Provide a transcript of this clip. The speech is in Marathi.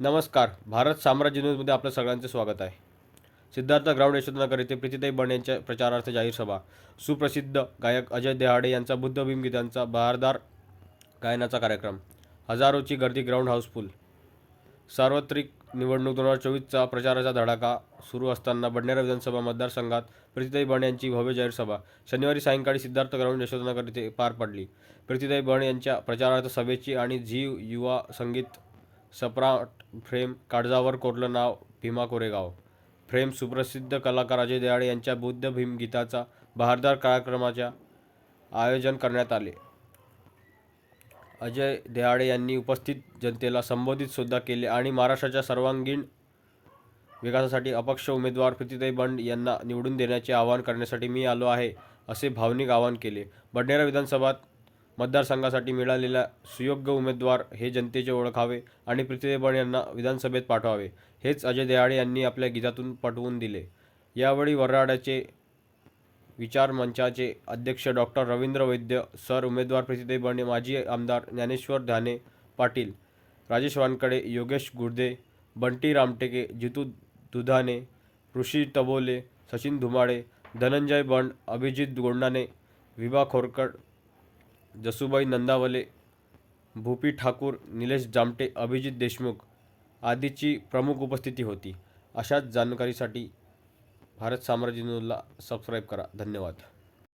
नमस्कार. भारत साम्राज्य न्यूजमध्ये आपलं सगळ्यांचं स्वागत आहे. सिद्धार्थ ग्राउंड यशवंतनगर येथे प्रीतीताई बण यांच्या प्रचारार्थ जाहीर सभा. सुप्रसिद्ध गायक अजय देहाडे यांचा बुद्ध भीमगीतांचा बहारदार गायनाचा कार्यक्रम. हजारोची गर्दी ग्राउंड हाऊसफुल. सार्वत्रिक निवडणूक दोन हजार चोवीसचा प्रचाराचा धडाका सुरू असताना बडनेरा विधानसभा मतदारसंघात प्रीतिताई बण यांची भव्य जाहीर सभा. शनिवारी सायंकाळी सिद्धार्थ ग्राउंड यशवंतनगर येथे पार पडली. प्रीतीताई बण यांच्या प्रचारार्थ सभेची आणि झी युवा संगीत सप्राट फ्रेम काळजावर कोरलं नाव भीमा कोरेगाव. फ्रेम सुप्रसिद्ध कलाकार अजय देहाडे यांच्या बुद्ध भीम गीताचा बहारदार कार्यक्रमाच्या आयोजन करण्यात आले. अजय देहाडे यांनी उपस्थित जनतेला संबोधित सुद्धा केले आणि महाराष्ट्राच्या सर्वांगीण विकासासाठी अपक्ष उमेदवार प्रीतीताई बंड यांना निवडून देण्याचे आवाहन करण्यासाठी मी आलो आहे असे भावनिक आवाहन केले. बडनेरा विधानसभात मतदारसंघासाठी मिळालेल्या सुयोग्य उमेदवार हे जनतेचे ओळखावे आणि प्रीतीताई यांना विधानसभेत पाठवावे हेच अजय देहाडे यांनी आपल्या गीतातून पटवून दिले. यावेळी वऱ्हाडाचे विचार मंचाचे अध्यक्ष डॉक्टर रवींद्र वैद्य सर उमेदवार प्रीतीताई बंडे माजी आमदार ज्ञानेश्वर ध्याने पाटील राजेश वानकडे योगेश गुर्दे बंटी रामटेके जितू दुधाने ऋषी तबोले सचिन धुमाळे धनंजय बंड अभिजित गोंडाने विभा खोरकड जसूबाई नंदावले भूपी ठाकूर निलेश जामटे अभिजित देशमुख आदीची प्रमुख उपस्थिती होती. अशाच जानकारीसाठी भारत साम्राज्य न्यूजला सबस्क्राईब करा. धन्यवाद.